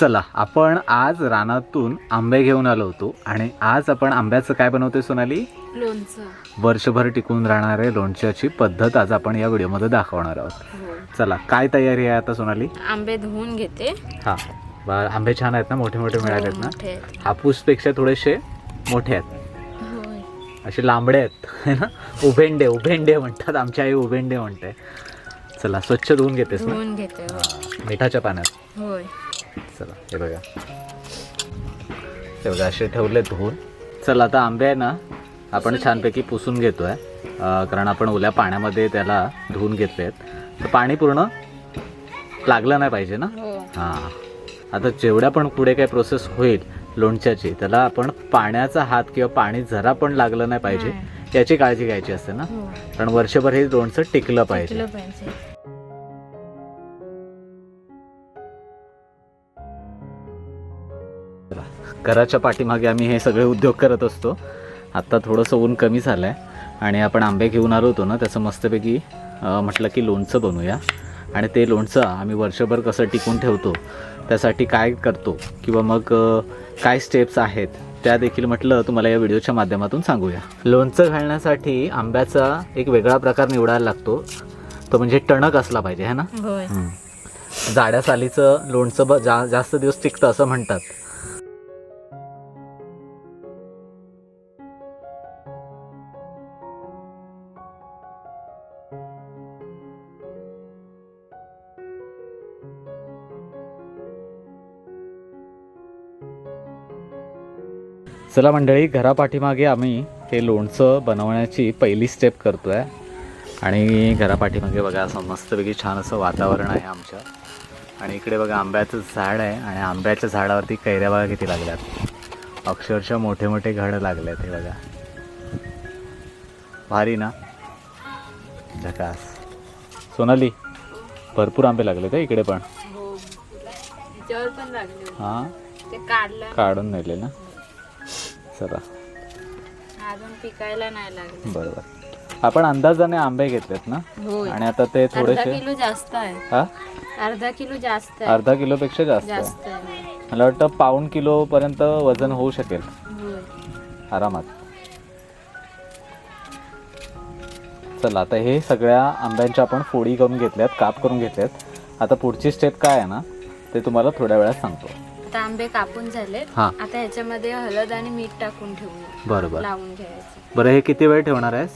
चला आपण आज रानातून आंबे घेऊन आलो होतो. आणि आज आपण आंब्याचं काय बनवतोय सोनाली? लोणचं. वर्षभर टिकून राहणारे लोणच्याची पद्धत आज आपण या व्हिडिओमध्ये दाखवणार आहोत. हो. चला काय तयारी आहे आता सोनाली? आंबे धुवून घेते. हा. बा- आंबे छान आहेत ना? मोठे मोठे मिळालेत हो, ना? मोठे आहेत. हापूसपेक्षा थोडेसे मोठे आहेत. असे लांबडे आहेत है ना? उभेंडे उभेंडे म्हणतात. आमच्या आई उभेंडे म्हणते. चला स्वच्छ धुवून घेतेस ना? मिठाच्या पाण्यात. होय. चला हे बघा. हे बघा असे ठेवले धुवून. चला आता आंबे आहे ना आपण छानपैकी पुसून घेतोय. अं, कारण आपण ओल्या पाण्यामध्ये त्याला धुवून घेतले आहेत तर पाणी पूर्ण लागलं नाही पाहिजे ना? हो. हां. आता जेवढ्या पण पुढे काही प्रोसेस होईल लोणच्याची त्याला आपण पाण्याचा हात किंवा पाणी जरा पण लागलं नाही पाहिजे. याची काळजी घ्यायची असते ना? हो. कारण वर्षभर हे लोणचं टिकलं पाहिजे. घराच्या पाठीमागे आम्ही हे सगळे उद्योग करत असतो. आत्ता थोडंसं ऊन कमी झालं आहे आणि आपण आंबे घेऊन आलो होतो ना त्याचं मस्तपैकी म्हटलं की लोणचं बनवूया. आणि ते लोणचं आम्ही वर्षभर कसं टिकून ठेवतो त्यासाठी काय करतो किंवा मग काय स्टेप्स आहेत त्या देखील म्हटलं तुम्हाला या व्हिडिओच्या माध्यमातून सांगूया. लोणचं घालण्यासाठी आंब्याचा एक वेगळा प्रकार निवडायला लागतो. तो म्हणजे टणक असला पाहिजे है ना. जाड्या सालीचं लोणचं जा जास्त दिवस टिकतं असं म्हणतात. चला मंडळी घरापाठीमागे आम्ही हे लोणचं बनवण्याची पहिली स्टेप करतोय. आणि घरापाठीमागे बघा असं मस्तपैकी छान असं वातावरण आहे आमच्या. आणि इकडे बघा आंब्याचं झाड आहे आणि आंब्याच्या झाडावरती कैऱ्या बघा किती लागल्यात. अक्षरशः मोठे मोठे घड लागलेत हे बघा. भारी ना? झकास. सोनाली भरपूर आंबे लागले का इकडे पण. हो लागले. हां? काढून नेले ना? चला. अजून पिकायला नाही लागले. बरोबर. आपण अंदाजाने आंबे घेतलेत ना? होय. आणि आता ते अर्धा थोडेसे किलो जास्त आहे. हा? अर्धा किलो जास्त आहे. अर्धा किलोपेक्षा जास्त आहे. जास्त आहे. मला वाटतं पाऊण किलो पर्यंत वजन होऊ शकेल. होय. आरामात. चला आता हे सगळ्या आंब्यांच्या आपण फोडी करून घेतल्यात काप करून घेतल्यात. आता पुढची स्टेप काय आहे ना ते तुम्हाला थोड्या वेळात सांगतो. आता आंबे कापून झालेत. हा. आता ह्याच्यामध्ये हळद आणि मीठ टाकून ठेवूया. बरोबर. लावून घ्यायचं. बरं हे किती वेळ ठेवणार आहेस?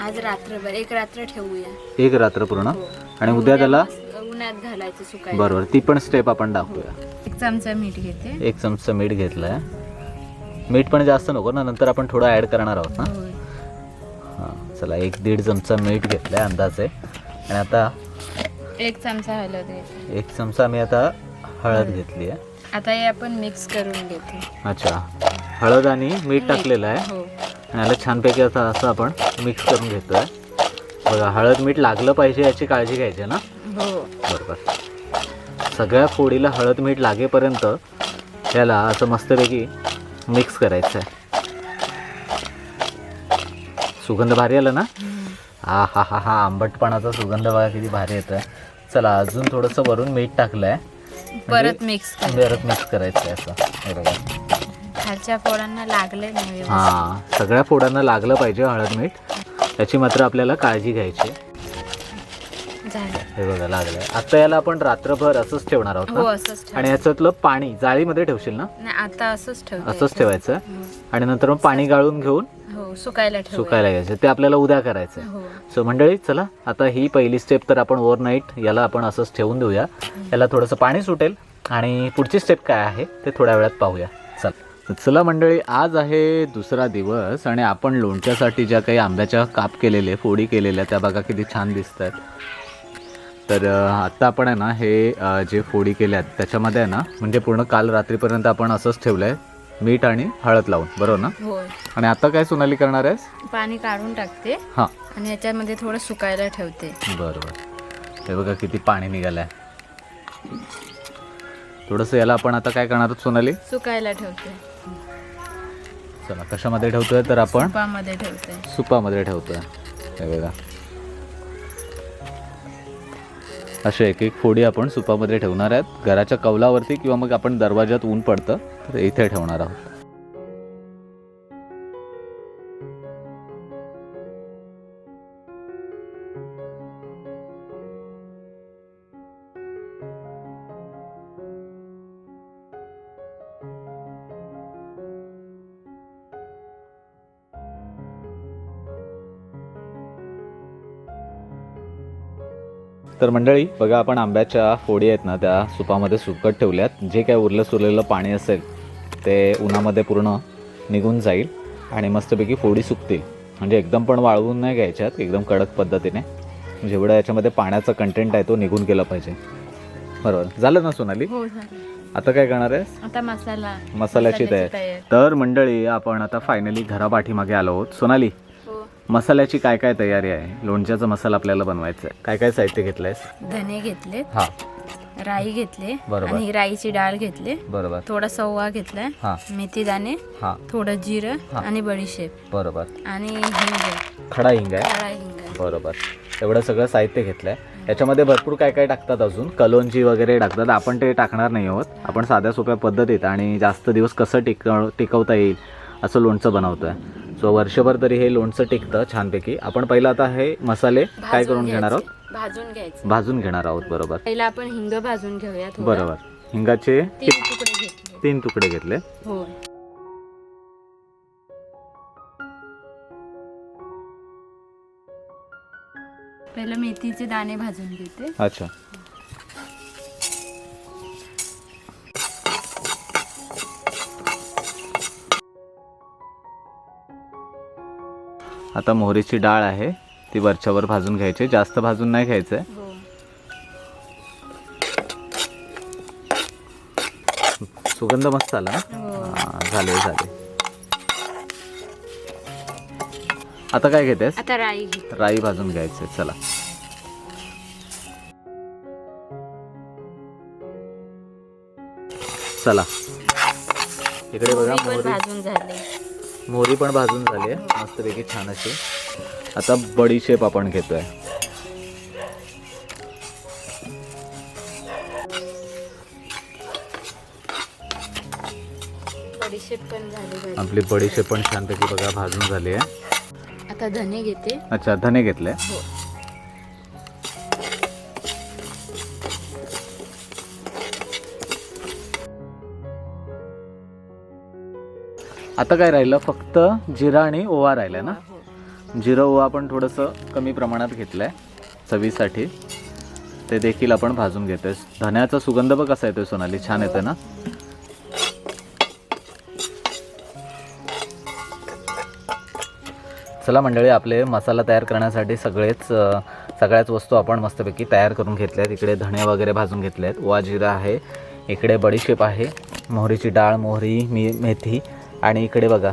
आज रात्रभर एक रात्र ठेवूया. एक रात्र पूर्ण? हो. आणि उद्या त्याला? मस्त उन्हात घालायचं सुकायला. बरोबर ती पण स्टेप आपण दाखवूया. एक चमचा मीठ घेते. एक चमचा मीठ घेतलाय. मीठ पण जास्त नको ना नंतर आपण थोडं ॲड करणार आहोत ना? होय. हां चला एक दीड चमचा मीठ घेतलाय अंदाजे. आणि आता एक चमचा हळद घेते. एक चमचा मी आता हळद घेतली आहे आता हे आपण मिक्स करून घेते. अच्छा. हळद आणि मीठ टाकलेलं आहे. हो. आणि याला छानपैकी आता असं आपण मिक्स करून घेतोय. बघा हळद मीठ लागलं पाहिजे याची काळजी घ्यायची ना? हो. बरोबर. सगळ्या फोडीला हळद मीठ लागेपर्यंत याला असं मस्तपैकी मिक्स करायचं आहे. सुगंध भारी आला ना? हा हा हा हा आंबटपणाचा सुगंध बघा किती भारी येतोय. चला अजून थोडंसं वरून मीठ टाकलं आहे परत मिक्स परत मिक्स करायचं असं बघा खालच्या फोडांना लागले नाही. हां सगळ्या फोडांना लागलं पाहिजे हळद मीठ त्याची मात्र आपल्याला काळजी घ्यायची आहे. झालं. हे बघा लागलं आता याला आपण रात्रभर असंच ठेवणार आहोत हो ना असंच ठेव आणि याच्यातलं पाणी जाळीमध्ये ठेवशील ना? नाही आता असंच ठेव असंच ठेवायचं. आणि नंतर मग पाणी गाळून घेऊन हो सुकायला ठेव सुकायला घ्यायचं. ते आपल्याला उद्या करायचं आहे हो. सो मंडळी चला आता ही पहिली स्टेप तर आपण ओव्हरनाईट याला आपण असंच ठेवून देऊया. याला थोडंसं पाणी सुटेल आणि पुढची स्टेप काय आहे ते थोड्या वेळात पाहूया. चल. तर चला मंडळी आज आहे दुसरा दिवस आणि आपण लोणच्यासाठी ज्या काही आंब्याच्या काप केलेले फोडी केलेल्या त्या बघा किती छान दिसत आहेत तर आत्ता आपण आहे ना हे जे फोडी केल्या आहेत त्याच्यामध्ये आहे ना म्हणजे पूर्ण काल रात्रीपर्यंत आपण असंच ठेवलं आहे मीठ आणि हळद लावून बरोबर ना? होय. आणि आता काय सोनाली करणार आहेस? पाणी काढून टाकते. हां. आणि याच्यामध्ये थोडं सुकायला ठेवते. बरोबर. हे बघा किती पाणी निघालंय. थोडंसं याला आपण आता काय करणार आहोत सोनाली? सुकायला ठेवते. चला कशामध्ये ठेवतोय तर आपण? तुपामध्ये ठेवते. सुपामध्ये ठेवतोय. हे बघा. असे एक एक फोडी आपण सुपामध्ये ठेवणार आहेत. घराच्या कौलावरती किंवा मग आपण दरवाज्यात ऊन पडतं तर इथे ठेवणार आहोत. तर मंडळी बघा आपण आंब्याच्या फोडी आहेत ना त्या सुपामध्ये सुकट ठेवल्यात. जे काय उरलं सुरलेलं पाणी असेल ते उन्हामध्ये पूर्ण निघून जाईल आणि मस्तपैकी फोडी सुकतील. म्हणजे एकदम पण वाळवून नाही घ्यायच्यात एकदम कडक पद्धतीने. जेवढं याच्यामध्ये पाण्याचा कंटेंट आहे तो निघून गेला पाहिजे. बरोबर. झालं ना सोनाली? हो आता काय करणार आहेस? आता मसाला मसाल्याची तयारी. तर मंडळी आपण आता फायनली घरापाठीमागे आलो आहोत. सोनाली मसाल्याची काय काय तयारी आहे? लोणच्याचा मसाला आपल्याला बनवायचा आहे. काय काय साहित्य घेतलंयस? धने घेतले हा. राई घेतले. बरोबर. आणि राईची डाळ घेतले. बरोबर. थोडा सव्वा घेतलाय. हा. मेथी दाणे हा. थोडं जिरं हा. आणि बडीशेप. बरोबर. आणि हिंग खडा हिंग आहे? काळा हिंग बरोबर. एवढं सगळं साहित्य घेतलंय. याच्यामध्ये भरपूर काय काय टाकतात अजून? कलोंजी वगैरे टाकतात. आपण ते टाकणार नाही आहोत. आपण साध्या सोप्या पद्धतीत आणि जास्त दिवस कसं टिकव टिकवता येईल असं लोणचं बनवतोय. सो वर्षभर तरी हे लोणचं टिकतं छानपैकी आपण पहिलं आता हे मसाले काय करून घेणार आहोत. भाजून घ्यायचे. भाजून घेणार आहोत बरोबर. पहिला आपण हिंग भाजून घेऊया थोडं. बरोबर. हिंगाचे तीन तुकडे घेतले. तीन तुकडे घेतले. हो. पहिलं मेथीचे दाणे भाजून घेते. अच्छा. आता मोहरीची डाळ आहे ती वरच्यावर भाजून घ्यायची. जास्त भाजून नाही घ्यायचंय. हो. सुगंध मस्त आला हो. झाले झाले. आता काय घेतेस? आता राई घेते राई भाजून घ्यायचे चला. चला. इकडे बघा भाजून झाले. मोहरी पण भाजून झाली आहे. मस्तपैकी छान अशी. आता बडीशेप आपण घेतोय. आपली बडीशेप पण छानपैकी बघा भाजून झाली आहे. आता धने घेते. अच्छा धने घेतले. आता काय राहिलं? फक्त जिरा आणि ओवा राहिलाय ना? हो. जिरं ओवा आपण थोडंसं कमी प्रमाणात घेतलंय चवीसाठी. ते देखील आपण भाजून घेतोय. धन्याचा सुगंध बघ कसा येतोय सोनाली. छान येतोय ना? चला मंडळी आपले मसाला तयार करण्यासाठी सगळेच सगळ्याच वस्तू आपण मस्तपैकी तयार करून घेतल्या आहेत इकडे धणे वगैरे भाजून घेतले आहेत ओवा जिरा आहे. इकडे बडीशेप आहे. मोहरीची डाळ मोहरी मी मेथी आणि इकडे बघा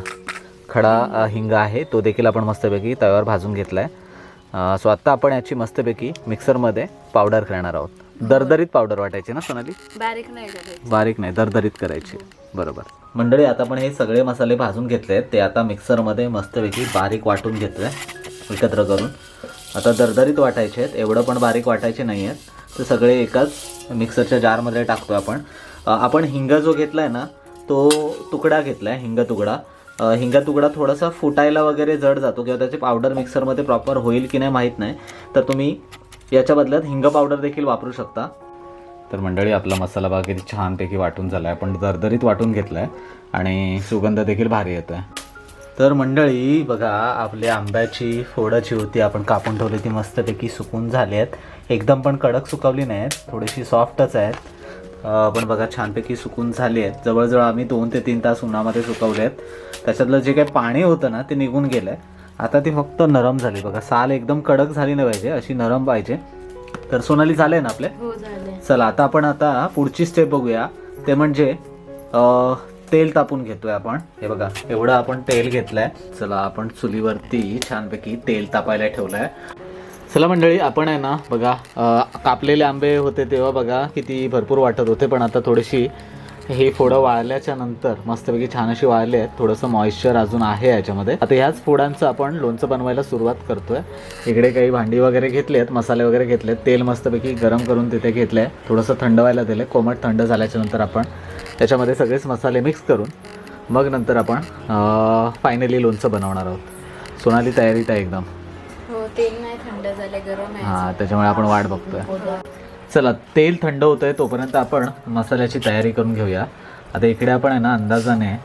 खडा हिंग आहे तो देखील आपण मस्तपैकी तव्यावर भाजून घेतला आहे सो आत्ता आपण याची मस्तपैकी मिक्सरमध्ये पावडर करणार आहोत. दरदरीत पावडर वाटायची ना सोनाली? बारीक नाही बारीक नाही दरदरीत करायची. बरोबर. मंडळी आता आपण हे सगळे मसाले भाजून घेतले आहेत. ते आता मिक्सरमध्ये मस्तपैकी बारीक वाटून घेतोय एकत्र करून. आता दरदरीत वाटायचे आहेत एवढं पण बारीक वाटायचे नाही आहेत. ते सगळे एकाच मिक्सरच्या जारमध्ये टाकतो आपण. आपण हिंग जो घेतलाय ना तो तुकडा घेतलाय हिंग तुकडा. हिंग तुकडा थोडासा फुटायला वगैरे जड जातो किंवा त्याची पावडर मिक्सरमध्ये प्रॉपर होईल की नाही माहीत नाही. तर तुम्ही याच्या बदल्यात हिंग पावडर देखील वापरू शकता. तर मंडळी आपला मसाला भाग किती छानपैकी वाटून झाला आहे आपण दरदरीत वाटून घेतला आहे आणि सुगंध देखील भारी येतो आहे तर मंडळी बघा आपल्या आंब्याची फोडं जी होती आपण कापून ठेवली ती मस्तपैकी सुकून झाली आहेत. एकदम पण कडक सुकवली नाही आहेत थोडीशी सॉफ्टच आहेत. पण बघा छानपैकी सुकून झाली आहेत. जवळजवळ आम्ही दोन ते तीन तास उन्हामध्ये सुकवले आहेत. त्याच्यातलं जे काही पाणी होतं ना ते निघून गेलं आहे आता ती फक्त नरम झाली. बघा साल एकदम कडक झाली नाही पाहिजे अशी नरम पाहिजे. तर सोनाली झाले ना आपले? हो चला आता आपण आता पुढची स्टेप बघूया. ते म्हणजे अ, तेल तापून घेतोय आपण. हे बघा एवढं आपण तेल घेतलंय. चला आपण चुलीवरती छानपैकी तेल तापायला ठेवलंय. चला मंडळी आपण आहे ना बघा कापलेले आंबे होते तेव्हा बघा किती भरपूर वाटत होते पण आता थोडीशी हे फोडं वाळल्याच्या नंतर मस्तपैकी छान अशी वाळले आहेत. थोडंसं मॉइश्चर अजून आहे याच्यामध्ये. आता ह्याच फोडांचं आपण लोणचं बनवायला सुरुवात करतोय. इकडे काही भांडी वगैरे घेतली आहेत मसाले वगैरे घेतले तेल मस्तपैकी गरम करून तिथे घेतलंय. थोडंसं थंड व्हायला दिलं कोमट थंड झाल्याच्यानंतर आपण त्याच्यामध्ये सगळेच मसाले मिक्स करून मग नंतर आपण फायनली लोणचं बनवणार आहोत. सोनाली तयारीत आहे एकदम. हो तेल थंड झाले गरम आहे हां त्याच्यामुळे आपण वाट बघतोय. चला तेल थंड होतं आहे तोपर्यंत आपण मसाल्याची तयारी करून घेऊया. आता इकडे आपण आहे ना अंदाजाने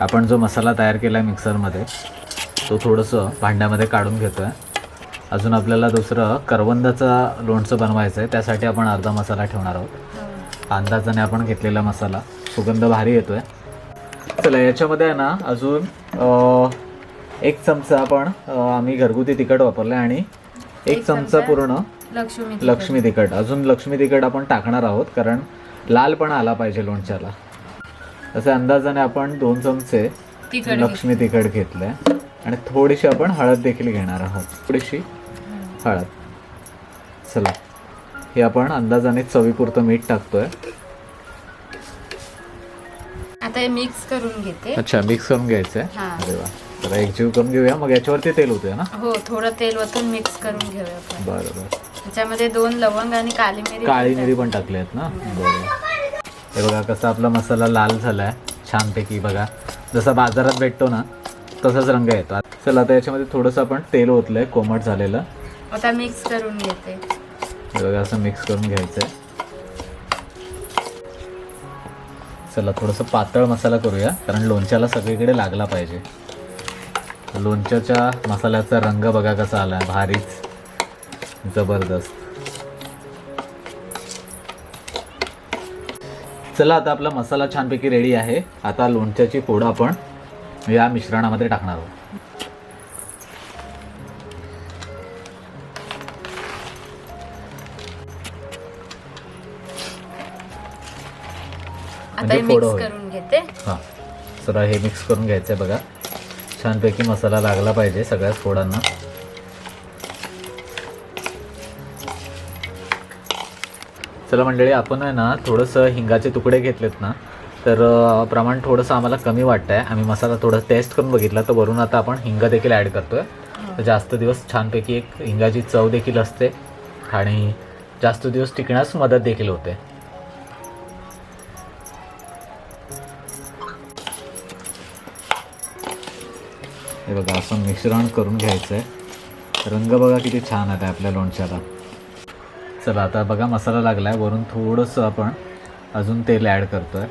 आपण जो मसाला तयार केला आहे मिक्सरमध्ये तो थोडंसं भांड्यामध्ये काढून घेतो आहे अजून आपल्याला दुसरं करवंदाचं लोणचं बनवायचं आहे त्यासाठी आपण अर्धा मसाला ठेवणार आहोत. अंदाजाने आपण घेतलेला मसाला सुगंध भारी येतो आहे चला याच्यामध्ये आहे ना अजून एक चमचा आपण आम्ही घरगुती तिखट वापरलं आहे आणि एक चमचा पूर्ण लक्ष्मी लक्ष्मी तिखट. अजून लक्ष्मी तिखट आपण टाकणार आहोत कारण लाल पण आला पाहिजे लोणच्याला. असे अंदाजाने आपण दोन चमचे तिखट लक्ष्मी तिखट घेतले आणि थोडीशी आपण हळद देखील घेणार आहोत. थोडीशी हळद. चला. हे आपण अंदाजाने चवीपुरतं मीठ टाकतोय. आता हे मिक्स करून घेते. अच्छा मिक्स करून घ्यायचंय. अरे वा. जरा एकजीव करून घेऊया. मग याच्यावरती तेल होतंय ना? हो थोडं तेल वतून मिक्स करून घेऊया आपण. बरं बरं. त्याच्यामध्ये दोन लवंग आणि काली मिरी काळी मिरी पण टाकली आहेत ना? बरं. हे बघा कसा आपला मसाला लाल झालाय. छानपैकी बघा. जसा बाजारात भेटतो ना तसाच रंग येतो. चला आता याच्यामध्ये थोडंसं आपण तेल ओतलंय. कोमट झालेलं. आता मिक्स करून घेते. हे बघा असं मिक्स करून घ्यायचंय. चला थोडंसं पातळ मसाला करूया. कारण लोणच्याला सगळीकडे लागला पाहिजे. लोणच्याच्या मसाल्याचा रंग बघा कसा आला भारीच. जबरदस्त. चला आता आपला मसाला छानपैकी रेडी आहे. आता लोणच्याची फोडं आपण या मिश्रणामध्ये टाकणार आहोत. आता म्हणजे फोडं होईल. करून घेते. हां. सर हे मिक्स करून घ्यायचं आहे बघा. छानपैकी मसाला लागला पाहिजे सगळ्याच फोडांना. चला मंडळी आपण आहे ना थोडंसं हिंगाचे तुकडे घेतलेत ना तर प्रमाण थोडंसं आम्हाला कमी वाटतं आहे आम्ही मसाला थोडं टेस्ट करून बघितला तर वरून आता आपण हिंग देखील ॲड करतोय. तर जास्त दिवस छानपैकी एक हिंगाची चव देखील असते आणि जास्त दिवस टिकण्यास मदत देखील होते. हे बघा असं मिश्रण करून घ्यायचं आहे रंग बघा किती छान आहे आपल्या लोणच्याला. चला आता बघा मसाला लागलाय. वरून थोडंसं आपण अजून तेल ॲड करतोय.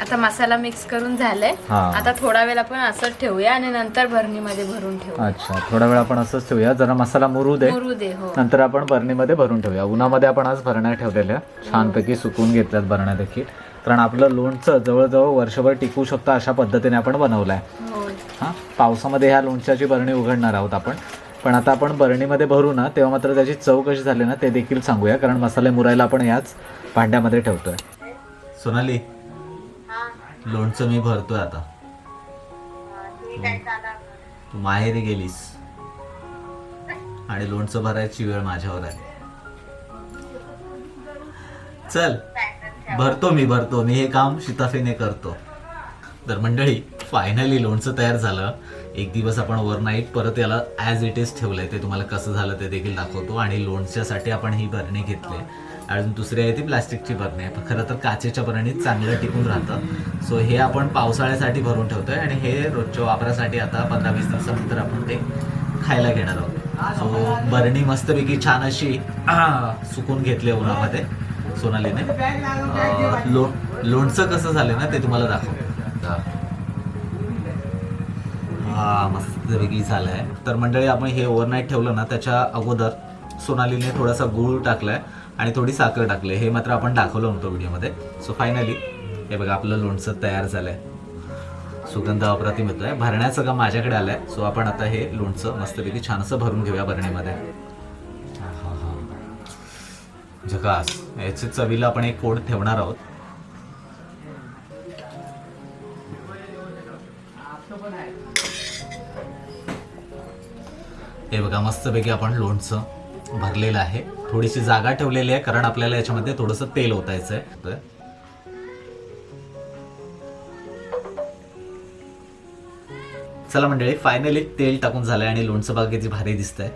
आता मसाला मिक्स करून झालाय. हा. आता थोडा वेळ आपण असंच ठेवूया आणि नंतर भरणीमध्ये भरून ठेवू. अच्छा थोडा वेळ आपण असंच ठेवूया. जरा मसाला मुरू दे. मुरू दे हो. नंतर आपण बरणीमध्ये भरून ठेवूया. उन्हामध्ये आपण आज भरण्या ठेवलेल्या. छानपैकी सुकून घेतल्यात बरण्या देखील. कारण आपलं लोणचं जवळजवळ वर्षभर टिकू शकतं अशा पद्धतीने आपण बनवलं आहे हो. हां पावसामध्ये ह्या लोणच्याची बरणी उघडणार आहोत आपण. पण आता आपण बरणीमध्ये भरू ना तेव्हा मात्र त्याची चव कशी झाली ना ते देखील सांगूया कारण मसाले मुरायला आपण याच भांड्यामध्ये ठेवतोय. सोनाली लोणचं मी भरतोय आता. तू माहेरी गेलीस. आणि लोणचं भरायची वेळ माझ्यावर आहे चल भरतो मी भरतो. मी हे काम शिताफीने करतो. तर मंडळी फायनली लोणचं तयार झालं. एक दिवस आपण ओव्हरनाईट परत याला ॲज इट इज ठेवलंय. ते तुम्हाला कसं झालं ते देखील दाखवतो. आणि लोणच्यासाठी आपण ही बरणी घेतली. अजून दुसरी आहे ती प्लास्टिकची बरणी आहे. पण खरं तर काचेच्या बरणीत चांगलं टिकून राहतं. सो हे आपण पावसाळ्यासाठी भरून ठेवतोय. आणि हे रोजच्या वापरासाठी आता पंधरा वीस दिवसानंतर आपण ते खायला घेणार आहोत. सो बरणी मस्तपैकी छान अशी सुकून घेतली आहे उन्हामध्ये सोनालीने. लो लोणचं कसं झालं ना ते तुम्हाला दाखवतो हा मस्तपैकी झालं आहे तर मंडळी आपण हे ओव्हरनाईट ठेवलं ना त्याच्या अगोदर सोनालीने थोडासा गूळ टाकलाय आणि थोडी साखर टाकली. हे मात्र आपण दाखवलं नव्हतं व्हिडिओमध्ये. सो फायनली हे बघा आपलं लोणचं तयार झालं आहे सुगंध अप्रतिम आहे भरण्याचं काम माझ्याकडे आलं आहे सो आपण आता हे लोणचं मस्तपैकी छानसं भरून घेऊया भरणीमध्ये झकास. याची चवीला आपण एक कोड ठेवणार आहोत. हे बघा मस्तपैकी आपण लोणचं भरलेलं आहे. थोडीशी जागा ठेवलेली आहे कारण आपल्याला याच्यामध्ये थोडंसं तेल ओतायचं आहे चला मंडळी फायनली तेल टाकून झालंय आणि लोणचं बाग किती भारी दिसतंय.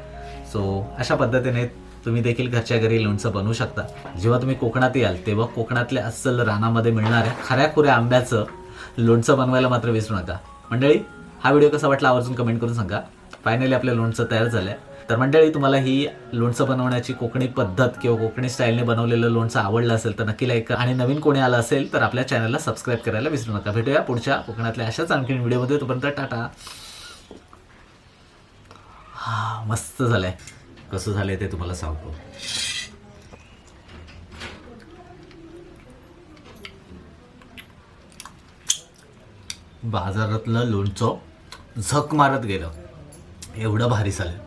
सो अशा पद्धतीने तुम्ही देखील घरच्या घरी लोणचं बनवू शकता. जेव्हा तुम्ही कोकणात याल तेव्हा कोकणातल्या अस्सल रानामध्ये मिळणाऱ्या खऱ्या खुऱ्या आंब्याचं लोणचं बनवायला मात्र विसरू नका. मंडळी हा व्हिडिओ कसा वाटला आवर्जून कमेंट करून सांगा. फायनली आपलं लोणचं तयार झालंय. तर मंडळी तुम्हाला ही लोणचं बनवण्याची कोकणी पद्धत किंवा कोकणी स्टाईलने बनवलेलं लोणचं आवडलं असेल तर नक्की लाईक करा. आणि नवीन कोणी आलं असेल तर आपल्या चॅनलला सबस्क्राईब करायला विसरू नका. भेटूया पुढच्या कोकणातल्या अशाच आणखीन व्हिडिओमध्ये तोपर्यंत टाटा. हा मस्त झालंय. कसं झालंय ते तुम्हाला सांगतो. बाजारातलं लोणचं झक मारत गेलं. एवढं भारी चालेल.